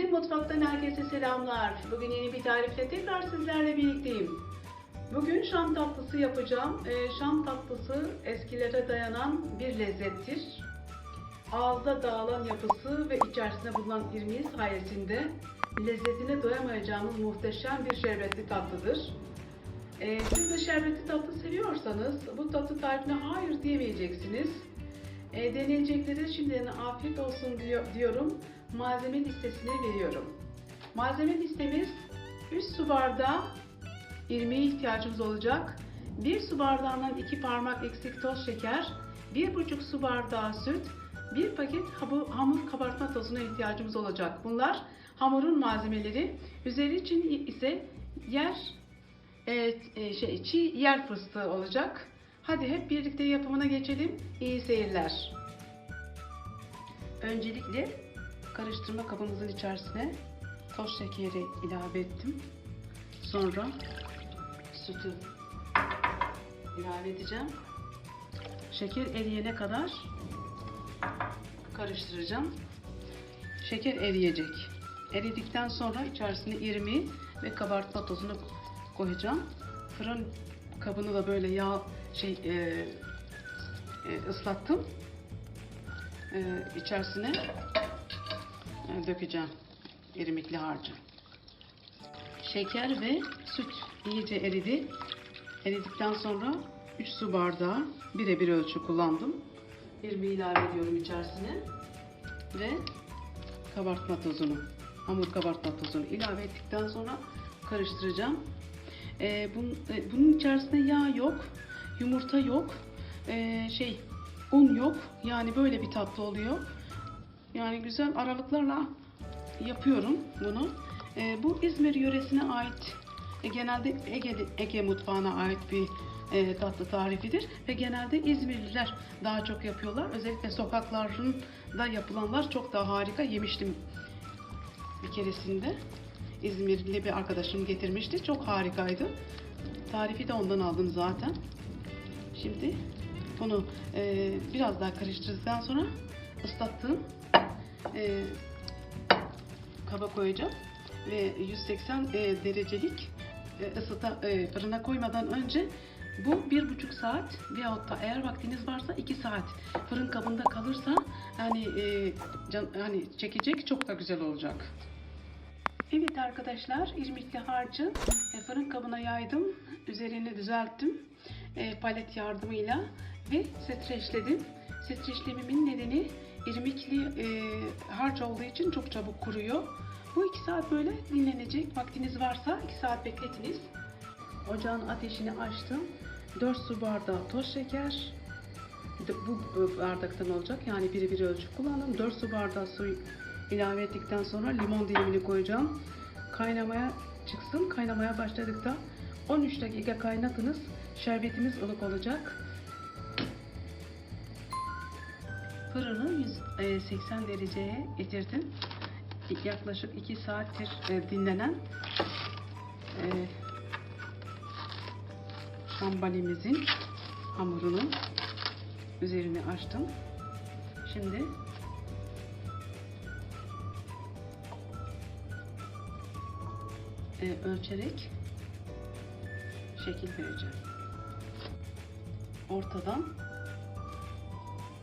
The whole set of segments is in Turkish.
Güzin Mutfak'tan herkese selamlar. Bugün yeni bir tarifle tekrar sizlerle birlikteyim. Bugün şam tatlısı yapacağım. Ee, şam tatlısı eskilere dayanan bir lezzettir. Ağızda dağılan yapısı ve içerisinde bulunan irmiği sayesinde lezzetine doyamayacağımız muhteşem bir şerbetli tatlıdır. Ee, siz de şerbetli tatlı seviyorsanız bu tatlı tarifine hayır diyemeyeceksiniz. Ee, e, deneyeceklere şimdiden afiyet olsun diyorum. Malzeme listesini veriyorum. Malzeme listemiz 3 su bardağı irmiğe ihtiyacımız olacak. 1 su bardağından 2 parmak eksik toz şeker, 1,5 su bardağı süt, 1 paket hamur kabartma tozuna ihtiyacımız olacak. Bunlar hamurun malzemeleri. Üzeri için ise yer Evet, şey, çiğ yer fıstığı olacak. Hadi hep birlikte yapımına geçelim. İyi seyirler. Öncelikle karıştırma kabımızın içerisine toz şekeri ilave ettim. Sonra sütü ilave edeceğim. Şeker eriyene kadar karıştıracağım. Şeker eriyecek. Eridikten sonra içerisine irmiği ve kabartma tozunu koyacağım. Fırın kabını da böyle yağ şey e, e, ıslattım. E, içerisine dökeceğim irmikli harcı. Şeker ve süt iyice eridi. Eridikten sonra 3 su bardağı birebir ölçü kullandım. İrmiği ilave ediyorum içerisine ve kabartma tozunu, hamur kabartma tozunu ilave ettikten sonra karıştıracağım. Ee, bunun, e, bunun içerisinde yağ yok, yumurta yok, ee, şey un yok. Yani böyle bir tatlı oluyor. Yani güzel aralıklarla yapıyorum bunu. Ee, bu İzmir yöresine ait, e, genelde Ege, Ege mutfağına ait bir e, tatlı tarifidir ve genelde İzmirliler daha çok yapıyorlar. Özellikle sokaklarında yapılanlar çok daha harika. Yemiştim bir keresinde. İzmirli bir arkadaşım getirmişti. Çok harikaydı. Tarifi de ondan aldım zaten. Şimdi bunu e, biraz daha karıştırdıktan sonra ıslattığım e, kaba koyacağım ve 180 e, derecelik e, ısıta e, fırına koymadan önce bu bir buçuk saat veyahut da eğer vaktiniz varsa iki saat fırın kabında kalırsa yani e, can, hani çekecek çok da güzel olacak. Evet arkadaşlar, irmikli harcı e, fırın kabına yaydım. Üzerini düzelttim. E, palet yardımıyla ve streçledim. Streçlemimin nedeni irmikli e, harç olduğu için çok çabuk kuruyor. Bu iki saat böyle dinlenecek. Vaktiniz varsa iki saat bekletiniz. Ocağın ateşini açtım. 4 su bardağı toz şeker. Bu bardaktan olacak. Yani biri bir ölçü kullandım. 4 su bardağı su ilave ettikten sonra limon dilimini koyacağım. Kaynamaya çıksın. Kaynamaya başladıkta 13 dakika kaynatınız. Şerbetimiz ılık olacak. Fırını 180 dereceye getirdim. Yaklaşık 2 saattir e, dinlenen e, şambalimizin hamurunun üzerini açtım. Şimdi e, ölçerek şekil vereceğim. Ortadan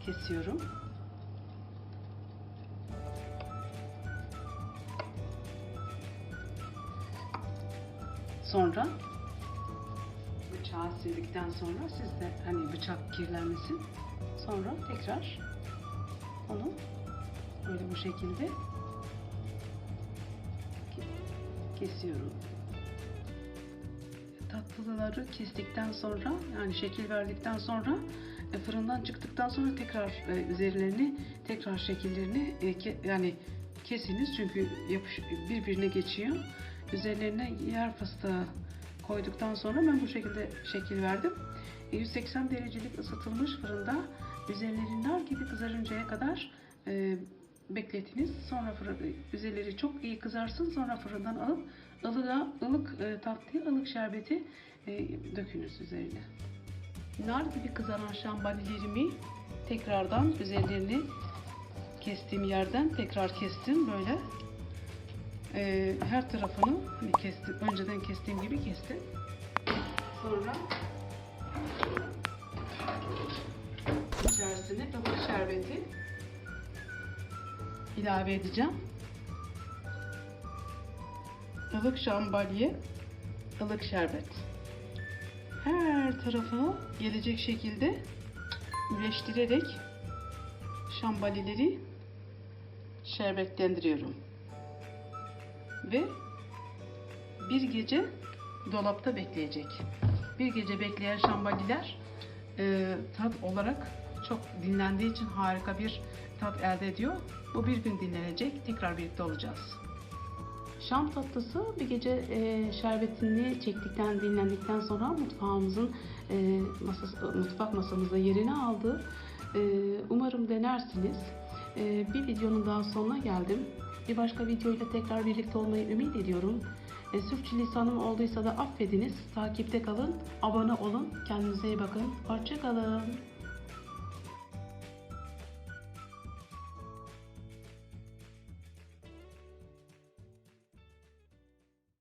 kesiyorum. Sonra bıçağı sildikten sonra siz de hani bıçak kirlenmesin. Sonra tekrar onu böyle bu şekilde kesiyorum. Tatlıları kestikten sonra yani şekil verdikten sonra e, fırından çıktıktan sonra tekrar e, üzerlerini tekrar şekillerini e, ke, yani kesiniz çünkü yapış, birbirine geçiyor. Üzerlerine yer fıstığı koyduktan sonra ben bu şekilde şekil verdim. E, 180 derecelik ısıtılmış fırında üzerleri nar gibi kızarıncaya kadar e, bekletiniz. Sonra fırın, üzerleri çok iyi kızarsın. Sonra fırından alıp ılığa, ılık e, tatlıya ılık şerbeti e, dökünüz üzerine. Nar gibi kızaran şambalilerimi tekrardan üzerlerini kestiğim yerden tekrar kestim böyle. e, her tarafını hani kestim. Önceden kestiğim gibi kestim. Sonra içerisine ılık şerbeti ilave edeceğim. ılık şambaliye, ılık şerbet. Her tarafına gelecek şekilde birleştirerek şambalileri şerbetlendiriyorum. Ve bir gece dolapta bekleyecek. Bir gece bekleyen şambaliler e, tat olarak çok dinlendiği için harika bir tat elde ediyor. Bu bir gün dinlenecek. Tekrar birlikte olacağız. Şam tatlısı bir gece e, şerbetini çektikten, dinlendikten sonra mutfağımızın e, masası, mutfak masamızda yerini aldı. E, umarım denersiniz. E, bir videonun daha sonuna geldim. Bir başka videoyla tekrar birlikte olmayı ümit ediyorum. E, sürçülisanım olduysa da affediniz. Takipte kalın, abone olun. Kendinize iyi bakın. Hoşçakalın.